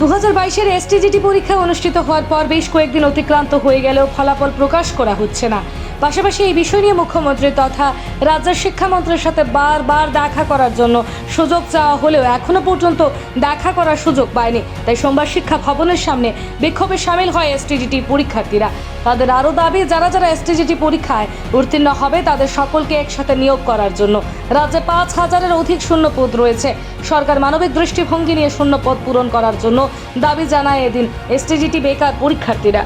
দু হাজার বাইশের এসটিজিটি পরীক্ষা অনুষ্ঠিত হওয়ার পর বেশ কয়েকদিন অতিক্রান্ত হয়ে গেলেও ফলাফল প্রকাশ করা হচ্ছে না। পাশাপাশি এই বিষয় নিয়ে মুখ্যমন্ত্রী তথা রাজ্যের শিক্ষামন্ত্রীর সাথে বারবার দেখা করার জন্য সুযোগ চাওয়া হলেও এখনও পর্যন্ত দেখা করার সুযোগ পায়নি। তাই সোমবার শিক্ষা ভবনের সামনে বিক্ষোভে সামিল হয় এসটিজিটি পরীক্ষার্থীরা। তাদের আরও দাবি, যারা যারা এসটিজিটি পরীক্ষায় উত্তীর্ণ হবে, তাদের সকলকে একসাথে নিয়োগ করার জন্য। রাজ্যে পাঁচ হাজারের অধিক শূন্যপদ রয়েছে। সরকার মানবিক দৃষ্টিভঙ্গি নিয়ে শূন্যপদ পূরণ করার জন্য দাবি জানায় এদিন এসটিজিটি বেকার পরীক্ষার্থীরা।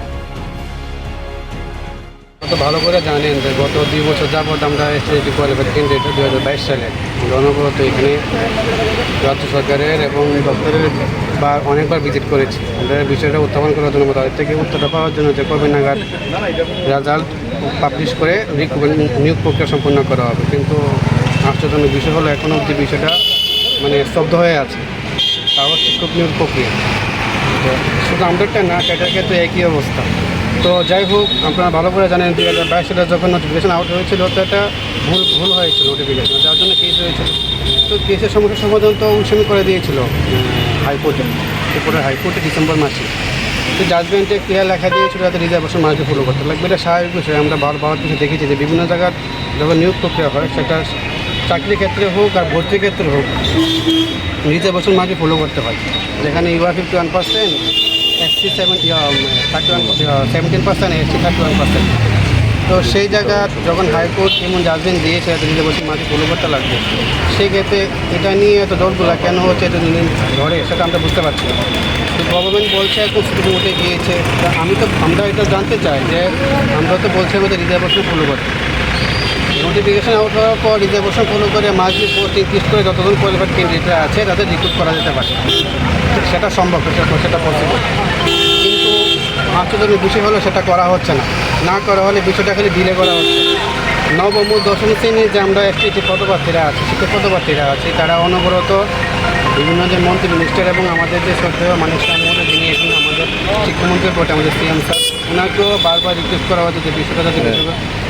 তো ভালো করে জানেন যে গত দুই বছর যাবৎ আমরা এসএসডি কোয়ালিফাইড ক্যান্ডিডেট দু হাজার বাইশ সালে জনগত এখানে রাজ্য সরকারের এবং দপ্তরের বা অনেকবার ভিজিট করেছি। আমরা বিষয়টা উত্থাপন করার জন্য তাদের থেকে উত্তরটা পাওয়ার জন্য যে কবে নাগাদ রেজাল্ট পাবলিশ করে নিয়োগ প্রক্রিয়া সম্পন্ন করা হবে। কিন্তু আশ্চর্যজনক বিষয় হলো এখনও অবধি বিষয়টা মানে স্তব্ধ হয়ে আছে। তাও শিক্ষক নিয়োগ প্রক্রিয়া। শুধু আমাদেরটা না ক্যাটার ক্ষেত্রে একই অবস্থা। তো যাই হোক, আপনারা ভালো করে জানেন, দুই হাজার বাইশ যখন নোটিফিকেশন আউট হয়েছিল, তো একটা ভুল ভুল হয়েছিল নোটিফিকেশন যার জন্য কেস হয়েছিল। তো কেসের সমস্যার সমাধান তো উৎসব করে দিয়েছিল হাইকোর্টে এরপরে হাইকোর্টে ডিসেম্বর মাসে। তো জাজমেন্টে ক্লিয়ার লেখা দিয়েছিল যাতে রিজার্ভেশন মার্কে ফলো করতে। লাগবে এটা স্বাভাবিক বিষয়, আমরা বারবার কিছু দেখেছি যে বিভিন্ন জায়গার যখন নিয়োগ প্রক্রিয়া হয়, সেটা চাকরির ক্ষেত্রে হোক আর ভর্তির ক্ষেত্রে হোক রিজার্ভেশন মার্কে ফলো করতে হয়। যেখানে UR fifty one percent thirty seventeen percent thirty one তো সেই জায়গা যখন হাইকোর্ট এমন জাজমেন্ট দিয়েছে, এত মার্কে ফলো করতে লাগবে। সেই ক্ষেত্রে এটা নিয়ে এত দৌড়গুলা কেন হচ্ছে, এত ধরে সেটা আমরা বুঝতে পারছি না। তো গভর্নমেন্ট বলছে, এখন সুপ্রিম কোর্টে গিয়েছে। আমি তো, আমরা এটা জানতে চাই যে, আমরা তো বলছি আমাদের রিজার্ভেশন ফলো করতে। নোটিফিকেশন আউট হওয়ার পর রিজার্ভেশন ফলো করে মাঝে পোস্ট ইনক্রিজ করে যতজন কোয়ালিফাইড ক্যান্ডিডেটরা আছে, তাদের রিক্রুট করা যেতে পারে। সেটা সম্ভব, সেটা সেটা পসিবল কিন্তু আশ্চর্যজনক বিষয় হলো, সেটা করা হচ্ছে না। না করা হলে বিষয়টা খালি ডিলে করা হচ্ছে। নবম ও দশম শ্রেণির যে আমরা একটি যে পদপ্রার্থীরা আছি, শিক্ষক পদপ্রার্থীরা আছি, তারা অনবরত বিভিন্ন যে মন্ত্রী মিনিস্টার এবং আমাদের যে শ্রদ্ধেয় মানুষ মধ্যে যিনি এখন আমাদের শিক্ষামন্ত্রীর পথে আমাদের সিএম স্যার ওনাকেও বারবার রিকোয়েস্ট করা হচ্ছে যে বিষয়টা যাতে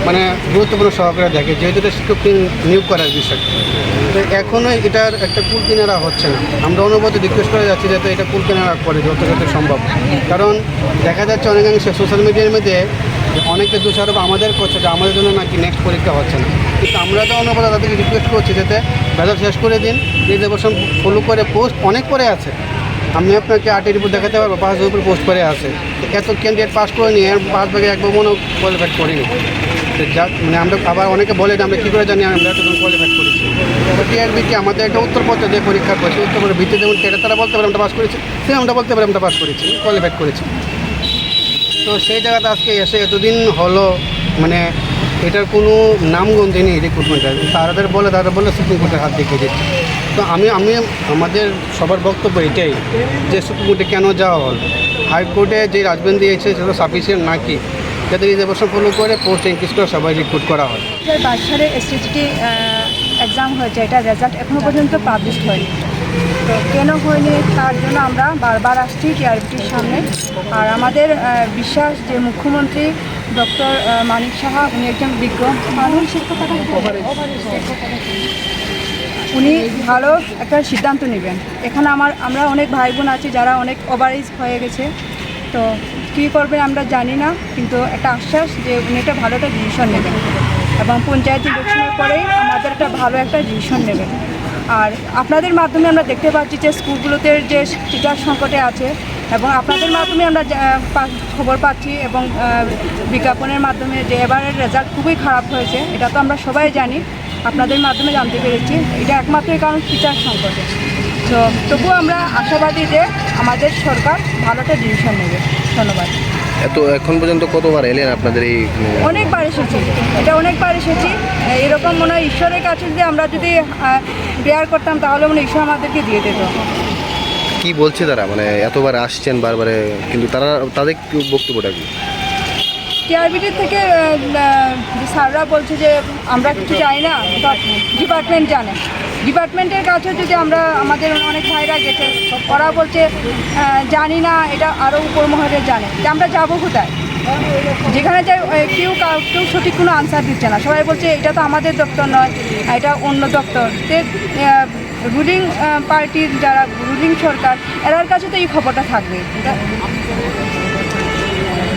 মানে গুরুত্বপূর্ণ সহকারে দেখে যেহেতু এটা শিক্ষক নিয়োগ করার বিষয়। তো এখনও এটার একটা কুল কিনারা হচ্ছে না। আমরা অনুভূতি রিকোয়েস্ট করে যাচ্ছি যাতে এটা কুল কিনারা করে যত যত সম্ভব। কারণ দেখা যাচ্ছে অনেকাংশে সোশ্যাল মিডিয়ার মধ্যে যে অনেকে দোষারোপ আমাদের করছে যে আমাদের জন্য নাকি নেক্সট পরীক্ষা হচ্ছে না। কিন্তু আমরা তো অনুভূত তাদেরকে রিকোয়েস্ট করছি যাতে রেজাল্ট শেষ করে দিন রিজার্ভেশন ফলো করে পোস্ট অনেক করে আছে। আমি আপনাকে আটের উপর দেখাতে পারব, পাঁচ উপর পোস্ট করে তো এত ক্যান্ডিডেট পাস করে নিয়ে পাঁচ ভাগে একবার মনে কোয়ালিফাইড করিনি। যা মানে আমরা আবার অনেকে বলে যে আমরা কী করে জানি, আমরা এতজন কোয়ালিফাইড করেছি। তো টিআরবি কি আমাদের একটা উত্তরপত্র যে পরীক্ষা করছে, উত্তরপত্রের ভিত্তিতে যেমন সেটা তারা বলতে পারে আমরা পাস করেছি সে আমরা বলতে পারি আমরা পাস করেছি কোয়ালিফাইড করেছি। তো সেই জায়গাতে আজকে এসে এতদিন হলো মানে এটার কোনো নামগন্ধি নেই রিক্রুটমেন্টের তাদের বলে তারা বলে সুপ্রিম কোর্টের হাত দেখিয়ে দিচ্ছে। তো আমি আমি আমাদের সবার বক্তব্য এটাই যে সুপ্রিম কোর্টে কেন যাওয়া হল? হাইকোর্টে যে রাজবেন দিয়েছে সেটা সাফিসিয়েন্ট নাকি? যাতে রিজার্ভেশন ফলো করে পোস্ট ইনক্রিজ করে সবাই রিক্রুট করা হয়। দু হাজার বাইশ এক্সাম হয়েছে এটা রেজাল্ট এখনও পর্যন্ত পাবলিশ হয়নি। তো কেন হয়নি তার জন্য আমরা বারবার আসছি টিআরবিটির সামনে। আর আমাদের বিশ্বাস যে মুখ্যমন্ত্রী ডক্টর মানিক সাহা উনি একজন বিজ্ঞ মানুষ। উনি ভালো একটা সিদ্ধান্ত নেবেন। এখানে আমার, আমরা অনেক ভাই বোন আছি যারা অনেক ওভারেজ হয়ে গেছে। তো কী করবেন আমরা জানি না, কিন্তু একটা আশ্বাস যে উনি একটা ভালো একটা ডিসিশন নেবেন। এবং পঞ্চায়েত ইলেকশনের পরেই আমাদের একটা ভালো একটা ডিসিশন নেবেন। আর আপনাদের মাধ্যমে আমরা দেখতে পাচ্ছি যে স্কুলগুলোতে যে টিচার সংকটে আছে এবং আপনাদের মাধ্যমে আমরা খবর পাচ্ছি এবং বিজ্ঞাপনের মাধ্যমে যে এবারের রেজাল্ট খুবই খারাপ হয়েছে, এটা তো আমরা সবাই জানি। আপনাদের মাধ্যমে জানতে পেরেছি। এটা একমাত্রই কারণ টিচার সংকটে। তো তবুও আমরা আশাবাদী যে আমাদের সরকার ভালো একটা ডিসিশন নেবে। ধন্যবাদ। এত এখন পর্যন্ত কতবার এলেন আপনাদের এই অনেকবার এসেছি। এটা অনেকবার এসেছি। এরকম মনে হয় ঈশ্বরের কাছে যদি আমরা যদি প্রেয়ার করতাম তাহলে মনে ঈশ্বর আমাদেরকে দিয়ে দিত। কি বলছে তারা? মানে এতবার আসছেন বারবারে কিন্তু তারা তাদের বক্তব্যটা কি? টিআরবিটি থেকে স্যাররা বলছে যে আমরা কিছু জানি না ডিপার্টমেন্ট জানে। ডিপার্টমেন্টের কাছে যদি আমরা, আমাদের অনেক ভাইরা গেছে ওরা বলছে জানি না, এটা আরও উপর মহলে জানে। যে আমরা যাব কোথায়? যেখানে যাই কেউ কাউ- কেউ সঠিক কোনো আনসার দিচ্ছে না। সবাই বলছে, এটা তো আমাদের দপ্তর নয়, এটা অন্য দপ্তর। তে রুলিং পার্টির যারা রুলিং সরকার, এরার কাছে তো এই খবরটা থাকবে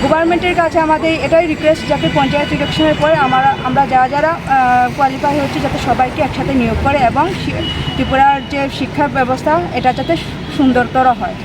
গভর্নমেন্টের কাছে আমাদের এটাই রিকোয়েস্ট যাতে পঞ্চায়েত ইলেকশনের পরে আমরা আমরা যারা যারা কোয়ালিফাই হচ্ছে যাতে সবাইকে একসাথে নিয়োগ করে এবং ত্রিপুরার যে শিক্ষা ব্যবস্থা, এটা যাতে সুন্দরতর হয়।